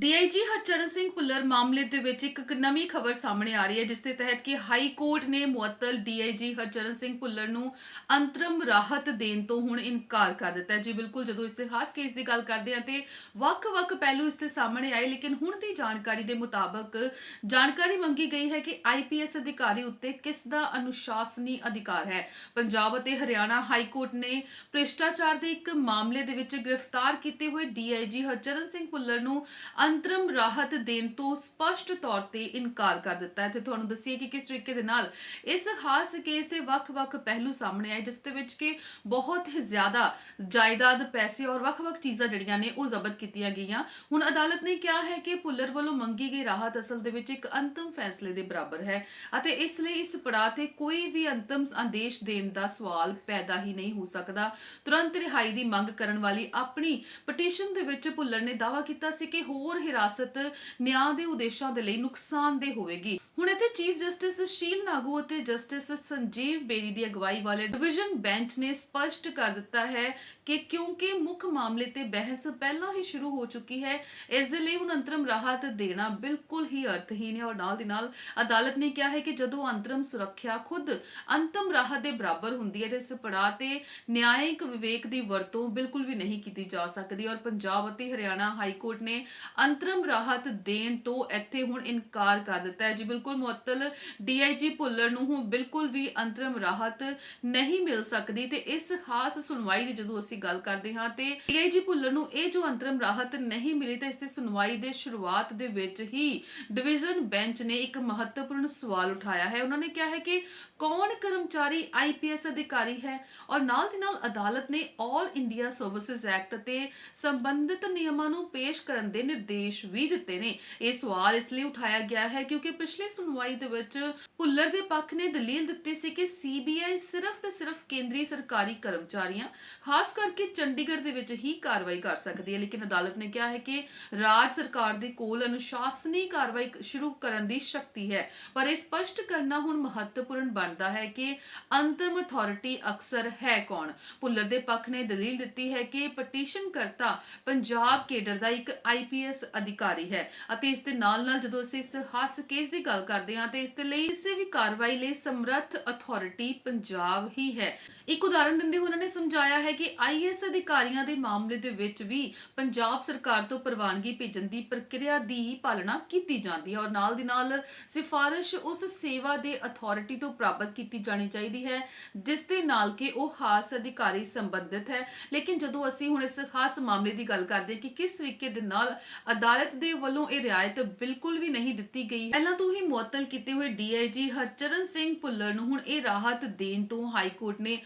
DIG Harcharan Singh Bhullar ਮਾਮਲੇ ਦੇ ਵਿੱਚ ਇੱਕ ਨਵੀਂ ਖਬਰ ਸਾਹਮਣੇ ਆ ਰਹੀ ਹੈ, ਜਿਸ ਦੇ ਤਹਿਤ ਕਿ ਹਾਈ ਕੋਰਟ ਨੇ ਮੁਅੱਤਲ ਡੀਆਈਜੀ ਹਰਚਰਨ ਸਿੰਘ ਭੁੱਲਰ ਨੂੰ ਅੰਤਰਮ ਰਾਹਤ ਦੇਣ ਤੋਂ ਹੁਣ ਇਨਕਾਰ ਕਰ ਦਿੱਤਾ ਹੈ। ਜੀ ਬਿਲਕੁਲ, ਜਦੋਂ ਇਸ ਖਾਸ ਕੇਸ ਦੀ ਗੱਲ ਕਰਦੇ ਹਾਂ ਤੇ ਵੱਖ-ਵੱਖ ਪਹਿਲੂ ਇਸ ਦੇ ਸਾਹਮਣੇ ਆਏ, ਲੇਕਿਨ ਹੁਣ ਦੀ ਜਾਣਕਾਰੀ ਦੇ ਮੁਤਾਬਕ ਜਾਣਕਾਰੀ ਮੰਗੀ ਗਈ ਹੈ ਕਿ ਆਈਪੀਐਸ ਅਧਿਕਾਰੀ ਉੱਤੇ ਕਿਸ ਦਾ ਅਨੁਸ਼ਾਸਨੀ ਅਧਿਕਾਰ ਹੈ। ਪੰਜਾਬ ਅਤੇ ਹਰਿਆਣਾ ਹਾਈ ਕੋਰਟ ਨੇ ਭ੍ਰਿਸ਼ਟਾਚਾਰ ਦੇ ਇੱਕ ਮਾਮਲੇ ਦੇ ਵਿੱਚ ਗ੍ਰਿਫਤਾਰ ਕੀਤੇ ਹੋਏ ਡੀਆਈਜੀ ਹਰਚਰਨ ਸਿੰਘ ਭੁੱਲਰ ਨੂੰ ਅੰਤਰਮ ਰਾਹਤ ਦੇਣ ਤੋਂ ਸਪਸ਼ਟ ਤੌਰ ਤੇ ਇਨਕਾਰ ਕਰ ਦਿੱਤਾ ਹੈ ਤੇ ਤੁਹਾਨੂੰ ਦੱਸੀਏ ਕਿ ਕਿਸ ਤਰੀਕੇ ਦੇ ਨਾਲ ਇਸ ਖਾਸ ਕੇਸ ਦੇ ਵੱਖ-ਵੱਖ ਪਹਿਲੂ ਸਾਹਮਣੇ ਆਏ, ਜਿਸ ਦੇ ਵਿੱਚ ਕਿ ਬਹੁਤ ਹੀ ਜ਼ਿਆਦਾ ਜਾਇਦਾਦ ਪੈਸੇ ਔਰ ਵੱਖ-ਵੱਖ ਚੀਜ਼ਾਂ ਜਿਹੜੀਆਂ ਨੇ ਉਹ ਜ਼ਬਤ ਕੀਤੀਆਂ ਗਈਆਂ। ਹੁਣ ਅਦਾਲਤ ਨੇ ਕਿਹਾ ਹੈ ਕਿ ਭੁੱਲਰ ਵੱਲੋਂ ਮੰਗੀ ਗਈ ਰਾਹਤ ਅਸਲ ਦੇ ਵਿੱਚ ਇੱਕ ਅੰਤਮ ਫੈਸਲੇ ਦੇ ਬਰਾਬਰ ਹੈ ਅਤੇ ਇਸ ਲਈ ਇਸ ਪੜਾਅ ਤੇ ਕੋਈ ਵੀ ਅੰਤਮ ਆਦੇਸ਼ ਦੇਣ ਦਾ ਸਵਾਲ ਪੈਦਾ ਹੀ ਨਹੀਂ ਹੋ ਸਕਦਾ। ਤੁਰੰਤ ਰਿਹਾਈ ਦੀ ਮੰਗ ਕਰਨ ਵਾਲੀ ਆਪਣੀ ਪਟੀਸ਼ਨ ਦੇ ਵਿੱਚ ਭੁੱਲਰ ਨੇ ਦਾਅਵਾ ਕੀਤਾ ਸੀ ਕਿ ਹੋਰ ਹਿਰਾਸਤ ਨਿਆਂ ਦੇ ਉਦੇਸ਼ਾਂ ਦੇ ਲਈ ਨੁਕਸਾਨਦੇਹ ਹੋਵੇਗੀ। ਹੁਣ ਇੱਥੇ ਚੀਫ ਜਸਟਿਸ ਸ਼ੀਲ ਨਾਗੂ ਅਤੇ ਜਸਟਿਸ ਸੰਜੀਵ ਬੇਰੀ ਦੀ ਅਗਵਾਈ ਵਾਲੇ ਡਿਵੀਜ਼ਨ ਬੈਂਚ ਨੇ ਸਪਸ਼ਟ ਕਰ ਦਿੱਤਾ ਹੈ ਕਿ ਕਿਉਂਕਿ ਮੁੱਖ ਮਾਮਲੇ ਤੇ ਬਹਿਸ ਪਹਿਲਾਂ ਹੀ ਸ਼ੁਰੂ ਹੋ ਚੁੱਕੀ ਹੈ, ਇਸ ਦੇ ਲਈ ਹੁਣ ਅੰਤਰਮ ਰਾਹਤ ਦੇਣਾ ਬਿਲਕੁਲ ਹੀ ਅਰਥਹੀਨ ਹੈ ਔਰ ਨਾਲ ਦੀ ਨਾਲ ਅਦਾਲਤ ਨੇ ਕਿਹਾ ਹੈ ਕਿ ਜਦੋਂ ਅੰਤਰਮ ਸੁਰੱਖਿਆ ਖੁਦ ਅੰਤਮ ਰਾਹਤ ਦੇ ਬਰਾਬਰ ਹੁੰਦੀ ਹੈ ਤੇ ਇਸ ਪੜਾਅ ਤੇ ਨਿਆਇਕ ਵਿਵੇਕ ਦੀ ਵਰਤੋਂ ਬਿਲਕੁਲ ਵੀ ਨਹੀਂ ਕੀਤੀ ਜਾ ਸਕਦੀ ਔਰ ਪੰਜਾਬ ਅਤੇ ਹਰਿਆਣਾ ਹਾਈ ਕੋਰਟ ਨੇ ਅੰਤਰਮ ਰਾਹਤ ਦੇਣ ਤੋਂ ਇੱਥੇ ਹੁਣ ਇਨਕਾਰ ਕਰ ਦਿੱਤਾ ਹੈ। ਜੀ ਬਿਲਕੁਲ ਮੁਅੱਤਲ, ਡੀਆਈਜੀ ਭੁੱਲਰ ਨੂੰ ਹੁਣ ਬਿਲਕੁਲ ਵੀ ਅੰਤਰਮ ਰਾਹਤ ਨਹੀਂ ਮਿਲ ਸਕਦੀ ਤੇ ਇਸ ਖਾਸ ਸੁਣਵਾਈ ਦੀ ਜਦੋਂ ਅਸੀਂ ਗੱਲ ਕਰਦੇ ਹਾਂ ਤੇ ਡੀਆਈਜੀ ਭੁੱਲਰ ਨੂੰ ਇਹ ਜੋ ਅੰਤਰਮ ਰਾਹਤ ਨਹੀਂ ਮਿਲੀ ਤਾਂ ਇਸ ਦੀ ਸੁਣਵਾਈ ਦੇ ਸ਼ੁਰੂਆਤ ਦੇ ਵਿੱਚ ਹੀ ਡਿਵੀਜ਼ਨ ਬੈਂਚ ਨੇ ਇੱਕ ਮਹੱਤਵਪੂਰਨ ਸਵਾਲ ਉਠਾਇਆ ਹੈ। ਉਹਨਾਂ ਨੇ ਕਿਹਾ ਹੈ ਕਿ ਕੌਣ ਕਰਮਚਾਰੀ ਆਈਪੀਐਸ ਅਧਿਕਾਰੀ ਹੈ ਔਰ ਨਾਲ ਦੀ ਨਾਲ ਅਦਾਲਤ ਨੇ ਆਲ ਇੰਡੀਆ ਸਰਵਿਸਿਜ਼ ਐਕਟ ਤੇ ਸੰਬੰਧਿਤ ਨਿਯਮਾਂ ਨੂੰ ਪੇਸ਼ ਕਰਨ ਦੇ ਨਿਰਦੇਸ਼ ਵੀ ਦਿੱਤੇ ਨੇ। ਇਹ ਸਵਾਲ ਇਸ ਲਈ ਉਠਾਇਆ ਗਿਆ ਹੈ ਕਿਉਂਕਿ ਪਿਛਲੀ ਸੁਣਵਾਈ ਦੇ ਵਿੱਚ ਭੁੱਲਰ ਦੇ ਪੱਖ ਨੇ ਦਲੀਲ ਦਿੱਤੀ ਸੀ ਕਿ ਸੀਬੀਆਈ ਸਿਰਫ ਤੇ ਸਿਰਫ ਕੇਂਦਰੀ ਸਰਕਾਰੀ ਕਰਮਚਾਰੀਆਂ, ਖਾਸ ਕਰਕੇ ਚੰਡੀਗੜ੍ਹ ਦੇ ਵਿੱਚ ਹੀ ਕਾਰਵਾਈ ਕਰ ਸਕਦੀ ਹੈ। ਲੇਕਿਨ ਅਦਾਲਤ ਨੇ ਕਿਹਾ ਹੈ ਕਿ ਰਾਜ ਸਰਕਾਰ ਦੇ ਕੋਲ ਅਨੁਸ਼ਾਸਨੀ ਕਾਰਵਾਈ ਸ਼ੁਰੂ ਕਰਨ ਦੀ ਸ਼ਕਤੀ ਹੈ। ਪਰ ਇਹ ਸਪਸ਼ਟ ਕਰਨਾ ਹੁਣ ਮਹੱਤਵਪੂਰਨ ਬਣਦਾ ਹੈ ਕਿ ਅੰਤਮ ਅਥਾਰਟੀ ਅਕਸਰ ਹੈ ਕੌਣ? ਭੁੱਲਰ ਦੇ ਪੱਖ ਨੇ ਦਲੀਲ ਦਿੱਤੀ ਹੈ ਕਿ ਪਟੀਸ਼ਨ ਕਰਤਾ ਪੰਜਾਬ ਕੇਡਰ ਦਾ ਇੱਕ ਆਈਪੀਐਸ ਅਧਿਕਾਰੀ ਹੈ ਅਤੇ ਇਸ ਦੇ ਨਾਲ ਨਾਲ ਜਦੋਂ ਅਸੀਂ ਇਸ ਖਾਸ ਕੇਸ ਦੀ ਗੱਲ ਕਰਦੇ ਹਾਂ, ਤੇ ਇਸ ਦੇ ਲਈ ਕਿਸੇ ਵੀ ਕਾਰਵਾਈ ਲਈ ਸਮਰੱਥ ਅਥਾਰਟੀ ਪੰਜਾਬ ਹੀ ਹੈ। ਇੱਕ ਉਦਾਹਰਨ ਦਿੰਦੇ ਹੋਏ ਉਹਨਾਂ ਨੇ ਸਮਝਾਇਆ ਹੈ ਕਿ ਆਈਐਸ ਅਧਿਕਾਰੀਆਂ ਦੇ ਮਾਮਲੇ ਦੇ ਵਿੱਚ ਵੀ ਪੰਜਾਬ ਸਰਕਾਰ ਤੋਂ ਪ੍ਰਵਾਨਗੀ ਭੇਜਣ ਦੀ ਪ੍ਰਕਿਰਿਆ ਦੀ ਪਾਲਣਾ ਕੀਤੀ ਜਾਂਦੀ ਹੈ ਔਰ ਨਾਲ ਦੀ ਨਾਲ ਸਿਫਾਰਿਸ਼ ਉਸ ਸੇਵਾ ਦੇ ਅਥਾਰਟੀ ਤੋਂ ਪ੍ਰਾਪਤ ਕੀਤੀ ਜਾਣੀ ਚਾਹੀਦੀ ਹੈ, ਜਿਸ ਦੇ ਨਾਲ ਕਿ ਉਹ ਖਾਸ ਅਧਿਕਾਰੀ ਸੰਬੰਧਿਤ ਹੈ। ਲੇਕਿਨ ਜਦੋਂ ਅਸੀਂ ਹੁਣ ਇਸ ਖਾਸ ਮਾਮਲੇ ਦੀ ਗੱਲ ਕਰਦੇ ਕਿ ਕਿਸ ਤਰੀਕੇ ਦੇ ਨਾਲ ਅਦਾਲਤ ਦੇ ਵੱਲੋਂ ਇਹ ਰਿਆਇਤ ਬਿਲਕੁਲ ਵੀ ਨਹੀਂ ਦਿੱਤੀ ਗਈ। ਪਹਿਲਾਂ ਤੋਂ ਹੀ ਮੁਅੱਤਲ ਕੀਤੇ ਹੋਏ ਡੀਆਈਜੀ ਹਰਚਰਨ ਸਿੰਘ ਭੁੱਲਰ ਨੂੰ ਹੁਣ ਇਹ ਰਾਹਤ ਦੇਣ ਤੋਂ ਹਾਈ ਕੋਰਟ ਨੇ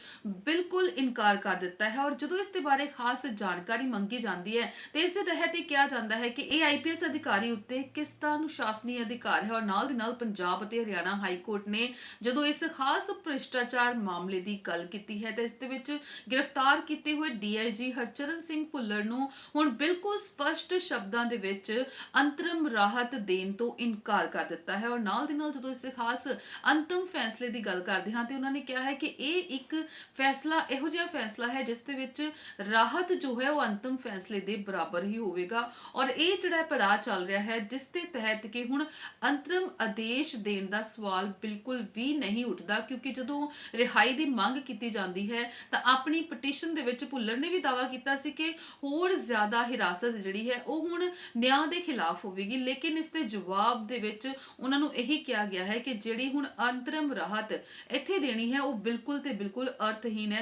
ਬਿਲਕੁਲ ਇਨਕਾਰ ਕਰ ਦਿੱਤਾ ਹੈ ਔਰ ਜਦੋਂ ਇਸ ਦੇ ਬਾਰੇ ਖਾਸ ਜਾਣਕਾਰੀ ਮੰਗੀ ਜਾਂਦੀ ਹੈ, ਤੇ ਇਸ ਦੇ ਤਹਿਤ ਇਹ ਕਿਹਾ ਜਾਂਦਾ ਹੈ ਕਿ ਇਹ ਆਈਪੀਐਸ ਅਧਿਕਾਰੀ ਉੱਤੇ ਕਿਸ ਦਾ ਅਨੁਸ਼ਾਸਨੀ ਅਧਿਕਾਰ ਹੈ ਔਰ ਨਾਲ ਦੀ ਨਾਲ ਪੰਜਾਬ ਅਤੇ ਹਰਿਆਣਾ ਹਾਈ ਕੋਰਟ ਨੇ ਜਦੋਂ ਇਸ ਖਾਸ ਭ੍ਰਿਸ਼ਟਾਚਾਰ ਮਾਮਲੇ ਦੀ ਗੱਲ ਕੀਤੀ ਹੈ, ਤਾਂ ਇਸ ਦੇ ਵਿੱਚ ਗ੍ਰਿਫਤਾਰ ਕੀਤੇ ਹੋਏ ਡੀਆਈਜੀ ਹਰਚਰਨ ਸਿੰਘ ਭੁੱਲਰ ਨੂੰ ਹੁਣ ਬਿਲਕੁਲ ਸਪਸ਼ਟ ਸ਼ਬਦਾਂ ਦੇ ਵਿੱਚ ਅੰਤਰਮ ਰਾਹਤ ਦੇਣ ਤੋਂ ਇਨਕਾਰ ਕਰ ਦਿੱਤਾ ਹੈ ਔਰ ਨਾਲ ਦੀ ਨਾਲ ਜਦੋਂ ਇਸ ਖਾਸ ਅੰਤਮ ਫੈਸਲੇ ਦੀ ਗੱਲ ਕਰਦੇ ਹਾਂ ਤੇ ਉਹਨਾਂ ਨੇ ਕਿਹਾ ਹੈ ਕਿ ਇਹ ਇੱਕ ਫੈਸਲਾ, ਇਹੋ ਜਿਹਾ ਫੈਸਲਾ ਹੈ ਜਿਸ ਦੇ ਵਿੱਚ ਰਾਹਤ ਜੋ ਹੈ ਉਹ ਅੰਤਮ ਫੈਸਲੇ ਦੇ ਬਰਾਬਰ ਹੀ ਹੋਵੇਗਾ ਔਰ ਇਹ ਜਿਹੜਾ ਪੜਾਅ ਚੱਲ ਰਿਹਾ ਹੈ ਜਿਸ ਦੇ ਤਹਿਤ ਕਿ ਹੁਣ ਅੰਤਰਮ ਆਦੇਸ਼ ਦੇਣ ਦਾ ਸਵਾਲ ਬਿਲਕੁਲ ਵੀ ਨਹੀਂ ਉੱਠਦਾ ਕਿਉਂਕਿ ਜਦੋਂ ਰਿਹਾਈ ਦੀ ਮੰਗ ਕੀਤੀ ਜਾਂਦੀ ਹੈ ਤਾਂ ਆਪਣੀ ਪਟੀਸ਼ਨ ਦੇ ਵਿੱਚ ਭੁੱਲਰ ਨੇ ਵੀ ਦਾਅਵਾ ਕੀਤਾ ਸੀ ਕਿ ਹੋਰ ਜ਼ਿਆਦਾ ਹਿਰਾਸਤ ਜਿਹੜੀ ਹੈ ਉਹ ਹੁਣ ਨਿਆਂ ਦੇ ਖਿਲਾਫ ਹੋਵੇਗੀ। ਲੇਕਿਨ ਇਸ ਦੇ ਜਵਾਬ ਦੇ ਵਿੱਚ ਉਹਨਾਂ ਨੂੰ ਇਹੀ ਕਿਹਾ ਗਿਆ ਹੈ ਕਿ ਜਿਹੜੀ ਹੁਣ ਅੰਤਰਮ ਰਾਹਤ ਇੱਥੇ ਦੇਣੀ ਹੈ, ਉਹ ਬਿਲਕੁਲ ਤੇ ਬਿਲਕੁਲ ਅਰਥਹੀਨ ਹੈ।